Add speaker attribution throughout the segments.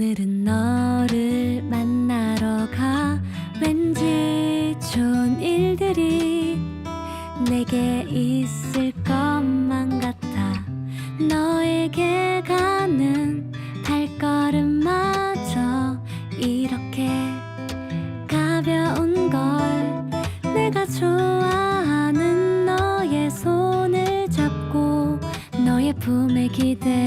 Speaker 1: 오늘은 너를 만나러 가. 왠지 좋은 일들이 내게 있을 것만 같아. 너에게 가는 발걸음마저 이렇게 가벼운 걸 내가 좋아하는 너의 손을 잡고 너의 품에 기대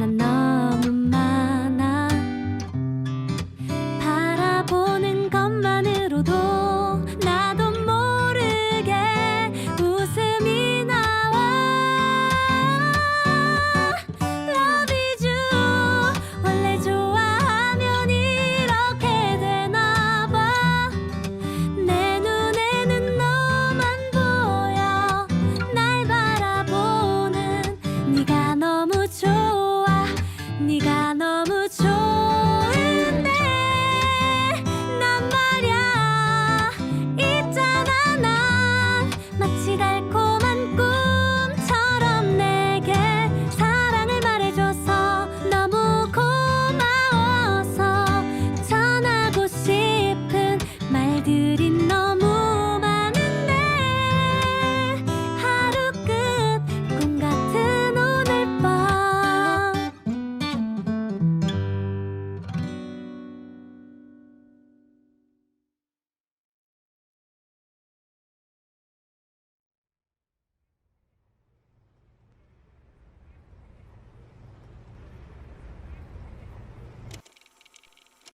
Speaker 1: 啦啦